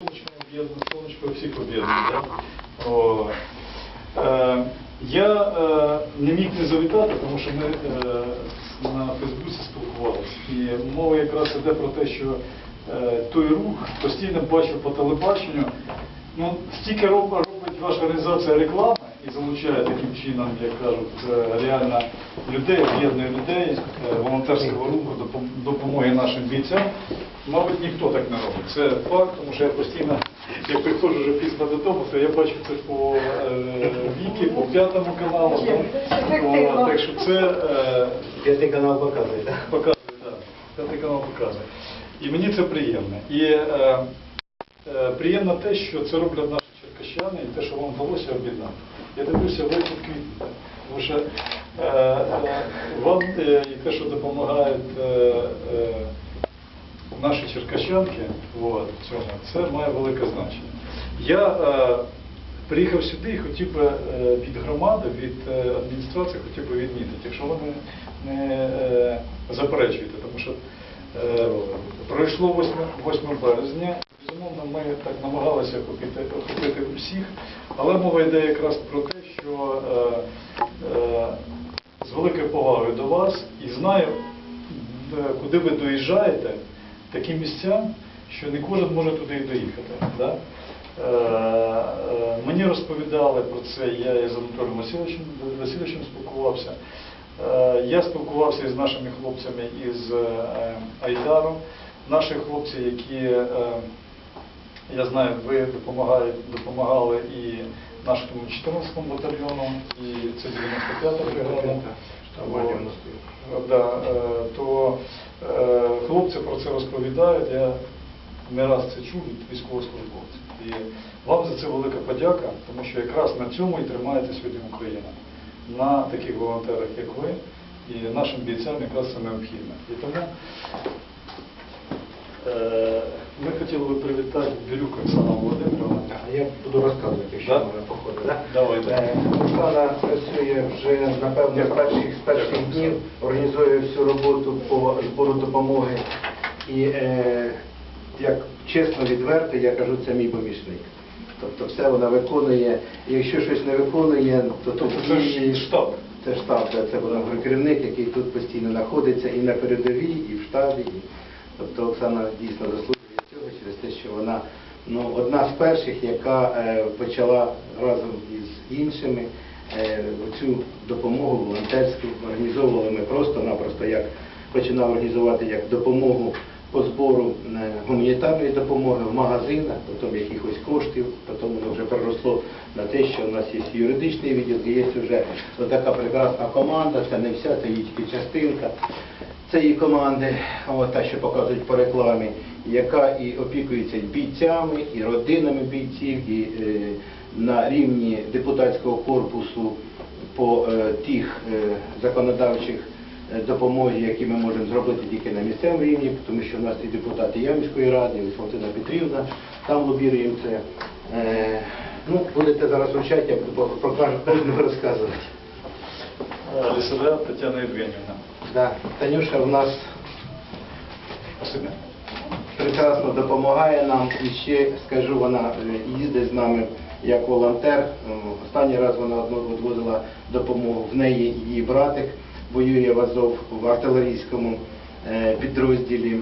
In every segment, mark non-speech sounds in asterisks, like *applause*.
Сонечко об'єднане, сонечко всіх об'єднує. Е, я е, не міг не завітати, тому що ми е, на Фейсбуці спілкувалися. І мова якраз йде про те, що той рух постійно бачу по телебаченню. Ну, стільки робить ваша організація реклами і залучає таким чином, як кажуть, реально людей, об'єднує людей, волонтерського руху, допомоги нашим бійцям. Мабуть, ніхто так не робить. Це факт, тому що я постійно, як приходжу вже пізно додому, то я бачу це по е, віки, по п'ятому каналу. О, так що це е, П'ятий канал показує, так? показує, так. П'ятий канал показує. І мені це приємно. І е, е, приємно те, що це роблять наші черкащани, і те, що вам вдалося об'єднати. Я дивлюся, ви тут квітнете. Тому що е, е, вам е, і те, що допомагають е, е, наші черкащанки, от, цьому, це має велике значення. Я е, приїхав сюди і хотів би е, від громади, від е, адміністрації хотів би відмітити, якщо ви не, не е, заперечуєте, тому що е, пройшло 8, 8 березня, безумовно, ми так намагалися охопити, охопити всіх, але мова йде якраз про те, що е, е, з великою повагою до вас і знаю, е, куди ви доїжджаєте, такі місця, що не кожен може туди і доїхати. Да? Е, е, Мені розповідали про це, я із Анатолієм Васильовичем, Васильовичем спілкувався. Е, Я спілкувався із нашими хлопцями із е, Айдаром. Наші хлопці, які, е, я знаю, ви допомагали, допомагали і нашому 14 батальйону, і це 95-та бригада. Штабування у нас От, Да, е, то е, хлопці про це розповідають. Я не раз це чув від військовослужбовців. І вам за це велика подяка, тому що якраз на цьому і тримаєте сьогодні Україна. На таких волонтерах, як ви, і нашим бійцям якраз це необхідно. І тому е, ми хотіли би привітати Бірюк Оксану Володимировну. А я буду розказувати, якщо Да? можна походу. Да? Давайте. Е, Оксана працює вже, напевно, з перших, з перших днів, організує всю роботу по збору допомоги. І е, як чесно, відверто, я кажу, це мій помічник. Тобто все вона виконує. І якщо щось не виконує, то Тобто це ж штаб. Це штаб, да, це вона керівник, який тут постійно знаходиться і на передовій, і в штабі. І, тобто Оксана дійсно заслуговує цього через те, що вона ну, одна з перших, яка е, почала разом із іншими е, цю допомогу волонтерську. Організовували ми просто-напросто як починав організувати як допомогу по збору е, гуманітарної допомоги в магазинах, потім якихось коштів, потім воно вже переросло на те, що у нас є юридичний відділ, є вже така прекрасна команда, це не вся, це її тільки частинка цієї команди, та, що показують по рекламі, яка і опікується бійцями, і родинами бійців, і е, на рівні депутатського корпусу по е, тих законодавчих допомоги, які ми можемо зробити тільки на місцевому рівні, тому що в нас і депутати Ямської ради, і Фонтина Петрівна, там лобіруємо це. Е, ну, будете зараз вчати, я буду покажу, *laughs* буду розказувати. Е, Лісова Тетяна Євгенівна. Да. Танюша в нас прекрасно допомагає нам і ще скажу, вона е, їздить з нами як волонтер. Останній раз вона одну відвозила допомогу. В неї її братик воює в Азов в артилерійському е, підрозділі е,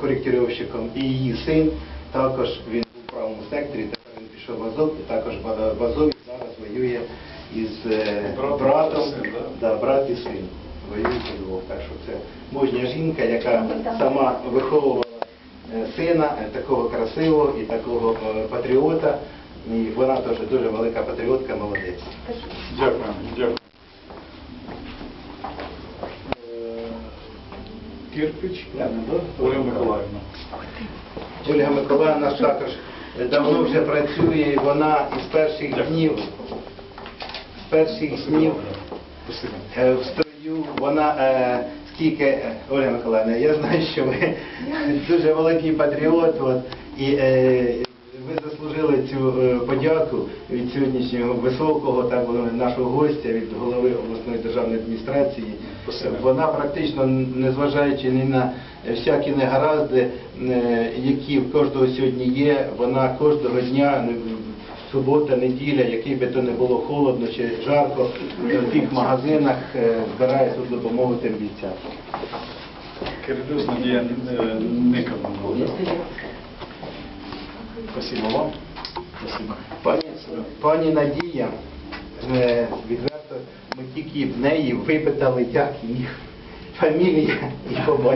коректировщиком. І її син також він був в правому секторі. Тепер він пішов в Азов і також в Азові зараз воює із е, Брат- братом. син, да? Да, брат і син воюють удвох. Так що це мужня жінка, яка сама виховувала е, сина, е, такого красивого і такого е, патріота. І вона теж дуже велика патріотка, молодець. Дякую, дякую. Е, Да? Ольга Миколаївна. Ольга Миколаївна також е, давно вже працює, і вона із перших днів, з перших днів е, в строю, вона е, скільки, Ольга Оля Миколаївна, я знаю, що ви дуже великий патріот, от, і е, цю е, подяку від сьогоднішнього високого так, нашого гостя, від голови обласної державної адміністрації. Спасибо. Вона практично, незважаючи ні на всякі негаразди, е, які в кожного сьогодні є, вона кожного дня, субота, неділя, який би то не було холодно чи жарко, в тих магазинах е, збирає тут допомогу тим бійцям. Кирилюс Надія Николаївна. Спасибо вам. Пані, пані Надія, відверто, ми тільки в неї випитали, як її фамілія і по.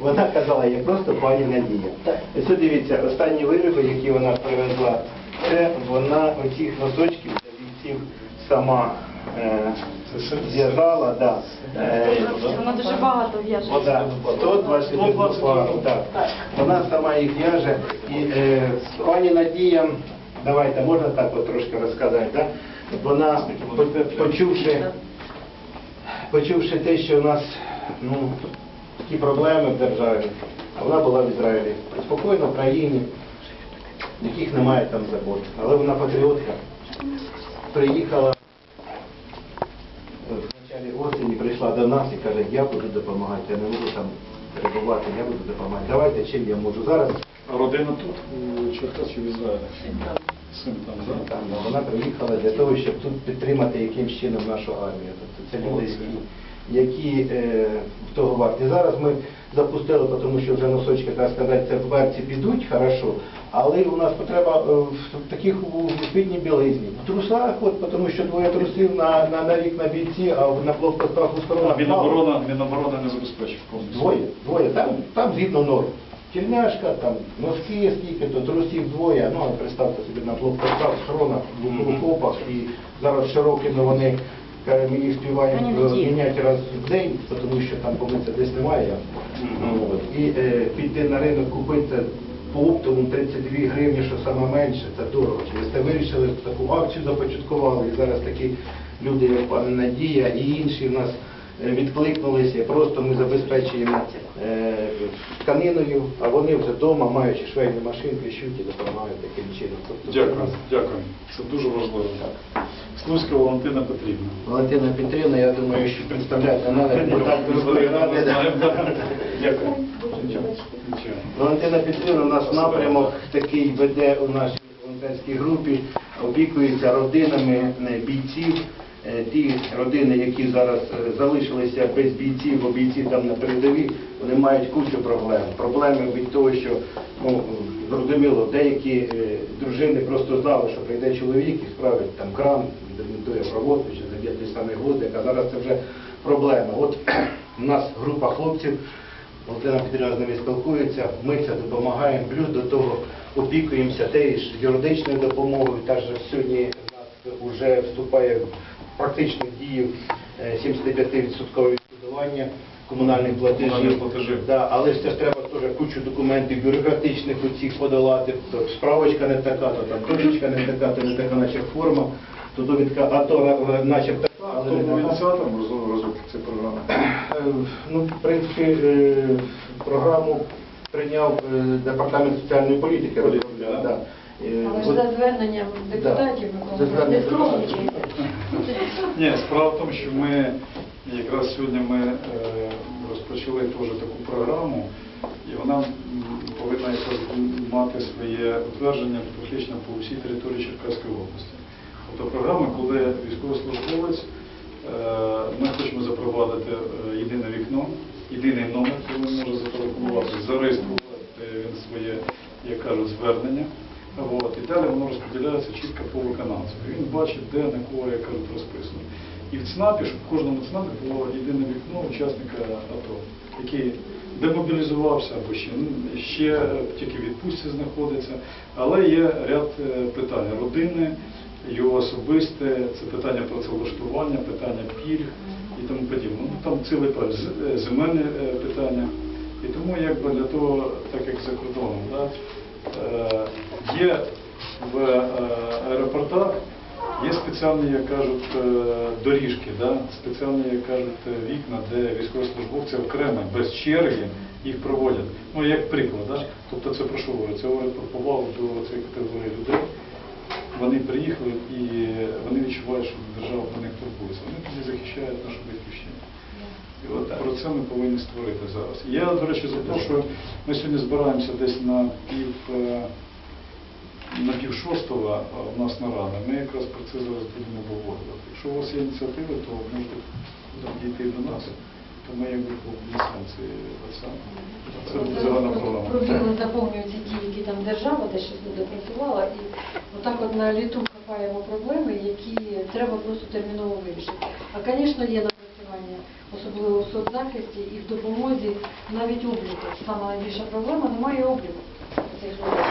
Вона казала, я просто пані Надія. Ось дивіться, останні вироби, які вона привезла, це вона оцих носочків для бійців сама е, зв'язала. Да. Е, Вона дуже багато в'яже. О, да, 120 пару, так. Вона сама їх в'яже. І е, пані Надія, давайте, можна так от трошки розказати, да? Вона, почувши, почувши те, що у нас ну, такі проблеми в державі, а вона була в Ізраїлі, спокійно в країні, яких немає там забот. Але вона патріотка, приїхала в началі осені прийшла до нас і каже, я буду допомагати, я не буду там перебувати, я буду допомагати. Давайте чим я можу зараз. А родина тут, у Черкас чи в Ізраїлі? Син там? Там, вона приїхала для того, щоб тут підтримати якимсь чином нашу армію. Тобто це люди, які, які е, того варті. Зараз ми запустили, тому що вже носочки, так сказати, це в берці підуть, хорошо, але у нас потреба е, в таких у відповідній білизні. В трусах, от, тому що двоє трусів на, на, на рік на бійці, а на блокпостах у А сторонах мало. Міноборона, Міноборона не забезпечив повністю. Двоє, двоє, там, там згідно норм. Тільняшка, там, носки скільки, то трусів двоє, ну, а представте собі на блокпостах, схронах, в окопах, і зараз широкими вони каже, мені співають е, міняти раз в день, тому що там помитися десь немає. І е, піти на ринок купити по оптовому 32 гривні, що саме менше, це дорого. Через це вирішили таку акцію започаткували, і зараз такі люди, як пане Надія і інші в нас е, відкликнулися, просто ми забезпечуємо е, тканиною, а вони вже вдома, маючи швейні машинки, і допомагають таким чином. Тобто, Дякую, дякую. Це дуже важливо. Слуцька Валентина Петрівна. Валентина Петрівна, я думаю, що представляти не треба. Дякую. Валентина Петрівна у нас напрямок такий веде у нашій волонтерській групі, опікується родинами е, бійців. Е, Ті родини, які зараз е, залишилися без бійців, бо бійці там на передовій, вони мають кучу проблем. Проблеми від того, що ну зрозуміло, деякі е, дружини просто знали, що прийде чоловік і справить там кран, відремонтує проводку чи заб'є той самий глузик, а зараз це вже проблема. От *clears throat* у нас група хлопців. Валентина Петрівна з ними спілкується, ми це допомагаємо, плюс до того опікуємося теж юридичною допомогою. Теж сьогодні в нас вже вступає дію е, 75% відшкодування комунальних платежів. Платежів. Да, але ж це ж треба теж кучу документів бюрократичних оцих подолати. То справочка не така, то там точечка не така, то не така, наче форма, то довідка, а то е, наче така, але не така. розвитку цієї програми? Е, Ну, в принципі, е, програму прийняв департамент соціальної політики. Розробляв, да. Да. Е, Але ж за зверненням депутатів За Микола, не скромничайте. Ні, справа в тому, що ми якраз сьогодні ми е, розпочали теж таку програму, і вона повинна якраз мати своє утвердження фактично по всій території Черкаської області. Тобто програма, коли військовослужбовець, е, ми хочемо запровадити єдине вікно, єдиний номер, коли він може зателефонувати, зареєструвати він своє, як кажуть, звернення. От, і далі воно розподіляється чітко по виконавцю. Він бачить, де на кого, як кажуть, розписано. І в ЦНАПі, щоб в кожному ЦНАПі було єдине вікно учасника АТО, який демобілізувався або ще, ну, ще тільки відпустці знаходиться. Але є ряд е, питань родини, його особисте, це питання працевлаштування, питання пільг і тому подібне. Ну, там цілий перелік. Е, земельне питання. І тому якби для того, так як за кордоном, да, е, є в е, аеропортах є спеціальні, як кажуть, е, доріжки, да, спеціальні, як кажуть, вікна, де військовослужбовці окремо, без черги їх проводять. Ну, як приклад, да? тобто це про що говорить? Це говорить про повагу до цієї категорії людей. Вони приїхали і вони відчувають, що держава про них турбується. Вони тоді захищають нашу батьківщину. І от про це ми повинні створити зараз. Я, до речі, запрошую, ми сьогодні збираємося десь на пів, е, на пів шостого у нас нарада. Ми якраз про це зараз будемо обговорювати. Якщо у вас є ініціативи, то можете дійти до нас, то ми якби внесемо це. Це буде загальна програма. Пробіли заповнюються ті, які там держава де щось не допрацювала, і отак от на літу хапаємо проблеми, які треба просто терміново вирішити. А, звісно, є напрацювання, особливо в соцзахисті і в допомозі навіть обліку. Сама найбільша проблема немає обліку цих людей.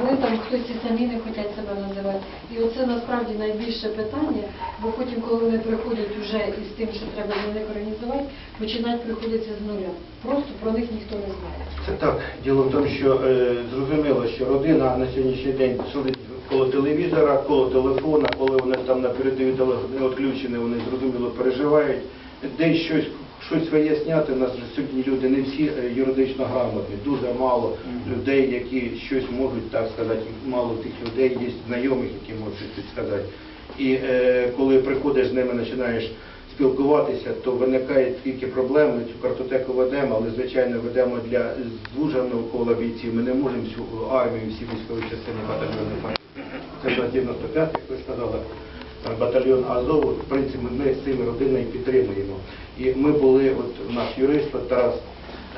Вони там хтось і самі не хочуть себе називати. І оце насправді найбільше питання, бо потім, коли вони приходять вже із тим, що треба для них організувати, починають приходитися з нуля. Просто про них ніхто не знає. Це так. Діло в тому, що е, зрозуміло, що родина на сьогоднішній день сидить коло телевізора, коло телефона, коли вони там на передовій відключені, вони зрозуміло переживають. Десь щось, щось виясняти, у нас же сьогодні люди не всі е, юридично грамотні, дуже мало людей, які щось можуть, так сказати, мало тих людей, є знайомих, які можуть щось підсказати. І е, коли приходиш з ними, починаєш спілкуватися, то виникає тільки проблеми. Ми цю картотеку ведемо, але звичайно ведемо для звуженого кола бійців. Ми не можемо всю армію, всі військові частини батальйони. Це ж 95, як ви сказали, там батальйон Азову. В принципі, ми з цими родинами підтримуємо. І ми були, от наш юрист Тарас.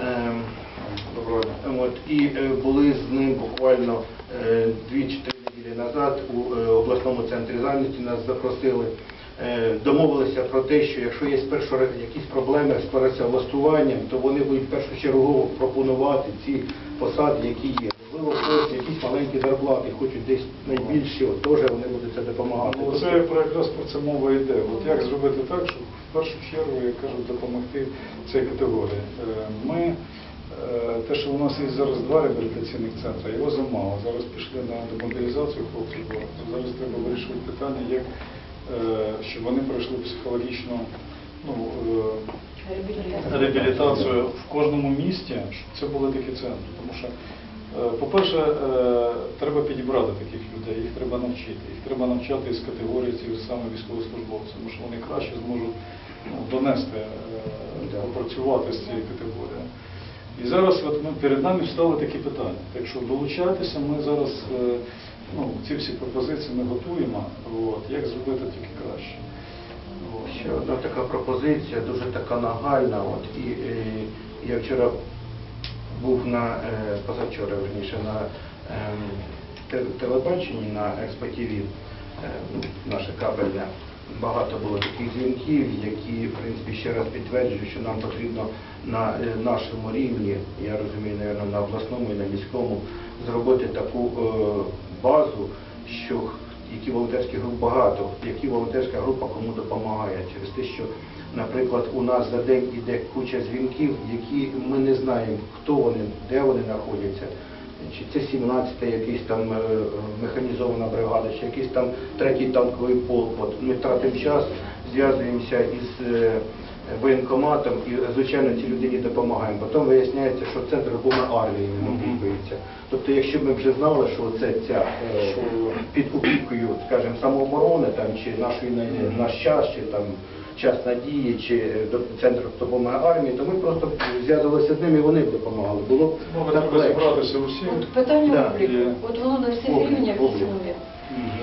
ем, От, і е, були з ним буквально е, 2-3 неділі назад у е, обласному центрі зайнятості нас запросили. Е, Домовилися про те, що якщо є спершу якісь проблеми з працевлаштуванням, то вони будуть першочергово пропонувати ці посади, які є. Можливо, якісь маленькі зарплати, хочуть десь найбільші, теж вони будуть це допомагати. Ну, це про якраз про це мова йде. От як зробити так, щоб в першу чергу, як кажуть, допомогти цій категорії. Е, Ми, е, те, що у нас є зараз два реабілітаційних центри, його замало. Зараз пішли на демобілізацію хлопців. Зараз треба вирішувати питання, як, е, щоб вони пройшли психологічну ну, реабілітацію в кожному місті, щоб це були такі центри. Тому що, по-перше, е, треба підібрати таких людей, їх треба навчити. Їх треба навчати із категорії цих саме військовослужбовців, тому що вони краще зможуть ну, донести, е, попрацювати з цією категорією. І зараз от ми, перед нами встали такі питання. Так що долучайтеся, ми зараз е, ну, ці всі пропозиції ми готуємо, от, як зробити тільки краще. Ще одна така пропозиція, дуже така нагальна. От, і, е, я вчора був на, е, позавчора, верніше, на ем, телебаченні на Експо-ТВ, е, наше кабельне. Багато було таких дзвінків, які, в принципі, ще раз підтверджують, що нам потрібно на е, нашому рівні, я розумію, наверное, на обласному і на міському, зробити таку базу, що які волонтерських груп багато, які волонтерська група кому допомагає. Через те, що, наприклад, у нас за день іде куча дзвінків, які ми не знаємо, хто вони, де вони знаходяться. Чи це 17-та якийсь там е, механізована бригада, чи якийсь там третій танковий полк. От ми тратимо час, зв'язуємося із е, воєнкоматом і, звичайно, цій людині допомагаємо. Потім виясняється, що центр був на армії не опікується. Тобто, якщо б ми вже знали, що це ця е, під опікою, скажімо, самооборони там чи нашої наш час, чи там час надії, чи е, до центру допомоги армії, то ми просто зв'язувалися з ними, і вони б допомагали. Було б так легше. зібратися усім. От питання Да. обліку. От воно на всіх рівнях існує.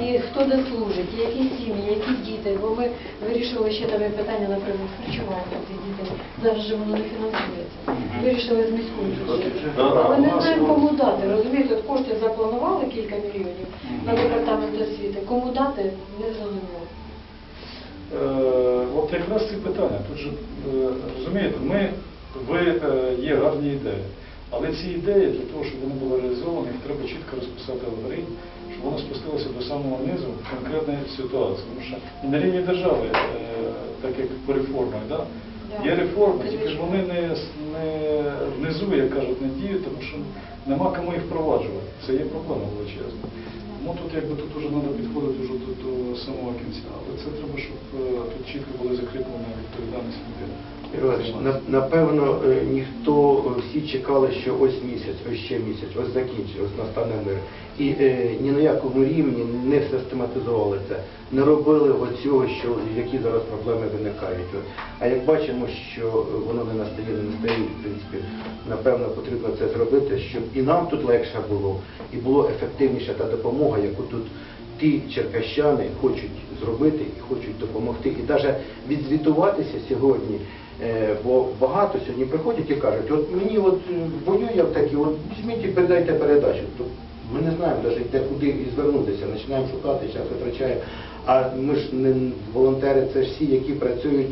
І хто де служить, і які сім'ї, які діти. Бо ми вирішили ще там і питання, наприклад, харчування цих дітей. Зараз же воно не фінансується. Вирішили з міського бюджету. Але не знаємо, кому дати. Розумієте, от кошти запланували кілька мільйонів на департамент освіти. Кому дати, не зрозуміло. Е, От якраз ці питання. Тут же, е, розумієте, ми, ви е, є гарні ідеї, але ці ідеї для того, щоб вони були реалізовані, їх треба чітко розписати алгоритм, воно спустилося до самого низу в конкретної ситуації. Тому що і на рівні держави, е, так як по реформах, да? Є реформи, тільки ж вони не, не внизу, як кажуть, не діють, тому що нема кому їх впроваджувати. Це є проблема величезна. Ну тут якби тут вже треба підходити вже до, до самого кінця. Але це треба, щоб е, тут чітко були закріплені відповідальність людини. Напевно, е, ніхто, е, всі чекали, що ось місяць, ось ще місяць, ось закінчить, ось настане мир. І е, ні на якому рівні не систематизували це, не робили оцього, що які зараз проблеми виникають. А як бачимо, що воно не настає, не настає, в принципі, напевно, потрібно це зробити, щоб і нам тут легше було, і було ефективніша та допомога, яку тут ті черкащани хочуть зробити і хочуть допомогти. І навіть відзвітуватися сьогодні, е, бо багато сьогодні приходять і кажуть, от мені от бою я в такі, от візьміть і передайте передачу. Ми не знаємо навіть де куди і звернутися, починаємо шукати, час витрачаємо. А ми ж не волонтери, це ж всі, які працюють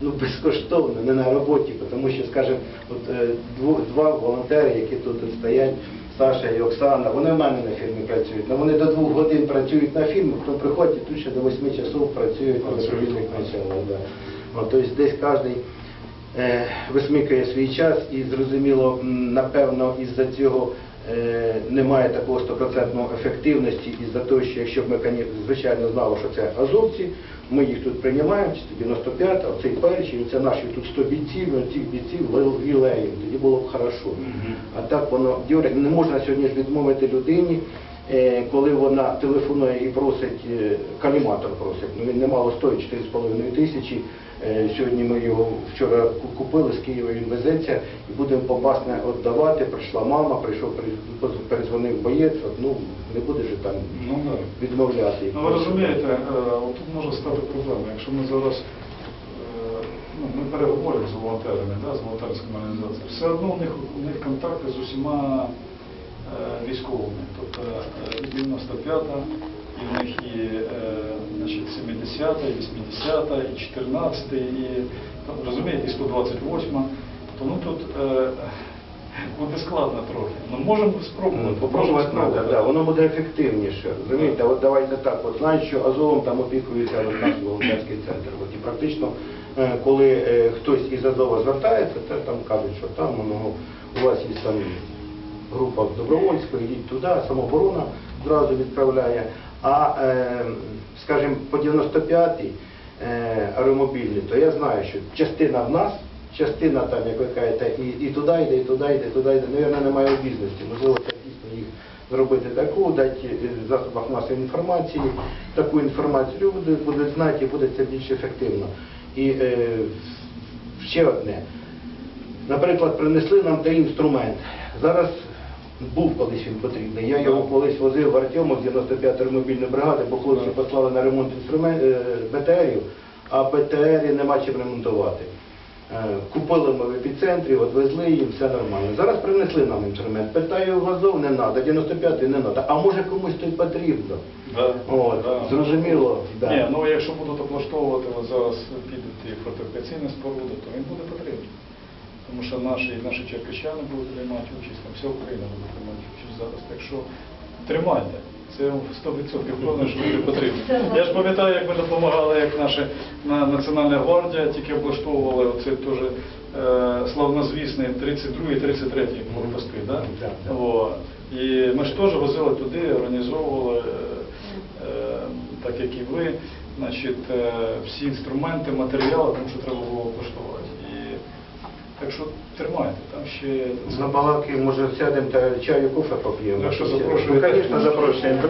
ну, безкоштовно, не на роботі, тому що, скажімо, от, е, два волонтери, які тут стоять, Саша і Оксана, вони в мене на фірмі працюють, але вони до двох годин працюють на фірмі, хто приходить, тут ще до восьми часов працюють на відповідних. Да. Тобто десь кожен висмикує свій час і зрозуміло, напевно, із-за цього немає такого стопроцентної ефективності, із-за того, що якщо б ми, звичайно, знали, що це азовці, ми їх тут приймаємо, чи 95, а цей перший, це наші тут 100 бійців, і цих бійців вілеєм, тоді було б хорошо. А так воно не можна сьогодні ж відмовити людині, е, коли вона телефонує і просить, е, каліматор просить, ну він немало стоїть 4,5 тисячі. Е, Сьогодні ми його вчора купили з Києва, він везеться і будемо попасне віддавати. Прийшла мама, прийшов, при- перезвонив боєць, от, ну не буде ж там Ну, да. відмовляти. Ну ви розумієте, е, тут може стати проблема. Якщо ми зараз е, ну, ми переговоримо з волонтерами, да, з волонтерськими організаціями, все одно у них, у них контакти з усіма військовими. Тобто е, 95-та, і в них е, значить, 70-та, і 80-та, і 14-та, і там, розумієте, і 128-та. Тому тут е, буде складно трохи. Ну можемо спробувати. Попробувати треба, спробувати. да, воно буде ефективніше. Розумієте, от давайте так, от знають, що Азовом там опікується наш волонтерський центр. От, і практично, е, коли е, хтось із Азова звертається, це там кажуть, що там воно, у вас є там група добровольська, йдіть туди, самооборона зразу відправляє. А, е, скажімо, по 95-й е, аеромобільний, то я знаю, що частина в нас, частина там, як ви кажете, і, і туди йде, і туди йде, і туди йде. Навірно, немає обізності. Можливо, це дійсно їх зробити таку, дати в засобах масової інформації, таку інформацію люди будуть знати і буде це більш ефективно. І е, ще одне. Наприклад, принесли нам той інструмент. Зараз був колись він потрібний. Я його колись возив в Артемов з 95-ї мобільної бригади, бо хлопці послали на ремонт інструмент е, БТРів, а БТРі нема чим ремонтувати. Е, Купили ми в епіцентрі, відвезли їм, все нормально. Зараз принесли нам інструмент. Питаю в Азов, не треба, 95-й не треба. А може комусь той потрібно? Да, От, да. зрозуміло, да. Ні, ну якщо будуть облаштовувати, от зараз підуть і фортифікаційні споруди, то він буде потрібен. Тому що наші, наші черкащани будуть приймати участь, там вся Україна буде приймати участь зараз. Так що тримайте. Це 100% впевнений, що буде потрібно. Я ж пам'ятаю, як ми допомагали, як наша на- Національна гвардія тільки облаштовували оце теж е, славнозвісний 32 і 33 блокпости. Да? О, і ми ж теж возили туди, організовували, е, е, так як і ви, значить, е, всі інструменти, матеріали, тому що треба було коштувати. Так що тримайте, там ще... На балаки, може, сядемо та чаю, кофе поп'ємо. Якщо Ну, запрошуєте. звісно, запрошуємо.